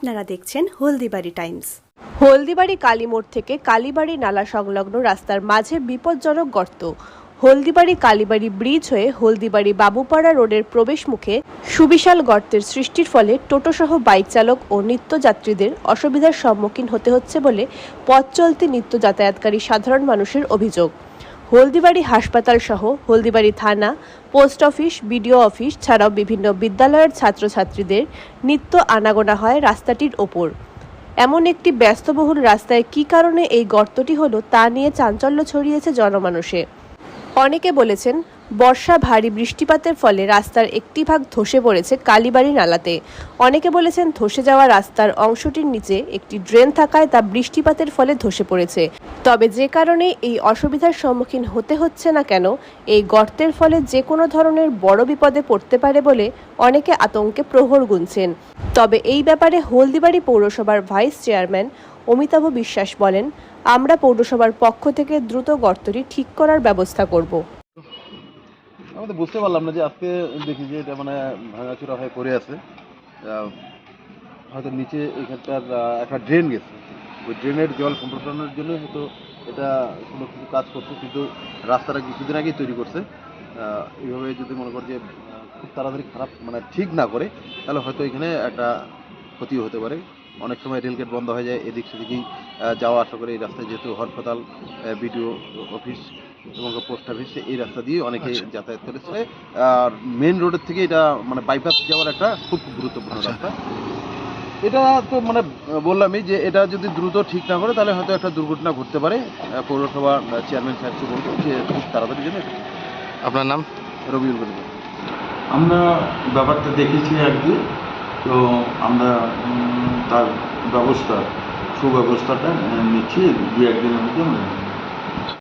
আপনারা দেখছেন হলদিবাড়ি টাইমস। হলদিবাড়ি কালীমোড় থেকে কালীবাড়ি নালা সংলগ্ন রাস্তার মাঝে বিপজ্জনক গর্ত। হলদিবাড়ি কালীবাড়ি ব্রিজ হয়ে হলদিবাড়ি বাবুপাড়া রোডের প্রবেশ মুখে সুবিশাল গর্তের সৃষ্টির ফলে টোটোসহ বাইক চালক ও নিত্যযাত্রীদের অসুবিধার সম্মুখীন হতে হচ্ছে বলে পথ চলতি নিত্য যাতায়াতকারী সাধারণ মানুষের অভিযোগ। হলদিবাড়ি হাসপাতাল সহ হলদিবাড়ি থানা, পোস্ট অফিস, বিডিও অফিস ছাড়াও বিভিন্ন বিদ্যালয়ের ছাত্রছাত্রীদের নিত্য আনাগোনা হয় রাস্তাটির ওপর। এমন একটি ব্যস্তবহুল রাস্তায় কি কারণে এই গর্তটি হলো তা নিয়ে চাঞ্চল্য ছড়িয়েছে জনমানুষে। অনেকে বলেছেন বর্ষা ভারী বৃষ্টিপাতের ফলে রাস্তার একটি ভাগ ধসে পড়েছে কালীবাড়ি নালাতে। অনেকে বলেছেন ধসে যাওয়া রাস্তার অংশটির নিচে একটি ড্রেন থাকায় তা বৃষ্টিপাতের ফলে ধসে পড়েছে। তবে যে কারণে এই অসুবিধার সম্মুখীন হতে হচ্ছে না কেন, এই গর্তের ফলে যে কোনো ধরনের বড় বিপদে পড়তে পারে বলে অনেকে আতঙ্কে প্রহর গুনছেন। তবে এই ব্যাপারে হলদিবাড়ি পৌরসভার ভাইস চেয়ারম্যান অমিতাভ বিশ্বাস বলেন, আমরা পৌরসভার পক্ষ থেকে দ্রুত গর্তটি ঠিক করার ব্যবস্থা করব। তো বুঝতে পারলাম না যে আজকে দেখি যে এটা মানে ভাঙাচোরা হয়ে পড়ে আছে। হয়তো নিচে এখানটার একটা ড্রেন গেছে। ওই ড্রেনের জল সম্প্রসারণের জন্য হয়তো এটা কোনো কিছু কাজ করছে, কিন্তু রাস্তাটা কিছুদিন আগেই তৈরি করছে। এইভাবে যদি মনে কর যে খুব তাড়াতাড়ি খারাপ মানে ঠিক না করে, তাহলে হয়তো এখানে একটা ক্ষতিও হতে পারে। অনেক সময় রেলগেট বন্ধ হয়ে যায়, এদিক সেদিকেই যাওয়া আসা করে এই রাস্তায় যেহেতু হাসপাতাল বিডিও, অফিস এবং পোস্ট অফিস এই রাস্তা দিয়ে অনেকে আচ্ছা। যাতায়াত করেছে। আর মেন রোডের থেকে এটা মানে বাইপাস যাওয়ার একটা খুব গুরুত্বপূর্ণ আচ্ছা। রাস্তা। এটা তো মানে বললামই যে এটা যদি দ্রুত ঠিক না করে তাহলে হয়তো একটা দুর্ঘটনা ঘটতে পারে। পৌরসভা চেয়ারম্যান সাহেবকে বলব যে খুব তাড়াতাড়ি জন্য আপনার নাম? রবিউল আমরা ব্যাপারটা দেখেছি একদিন তো আমরা তার ব্যবস্থা সুব্যবস্থাটা নিচ্ছি দু একদিনের মধ্যে আমরা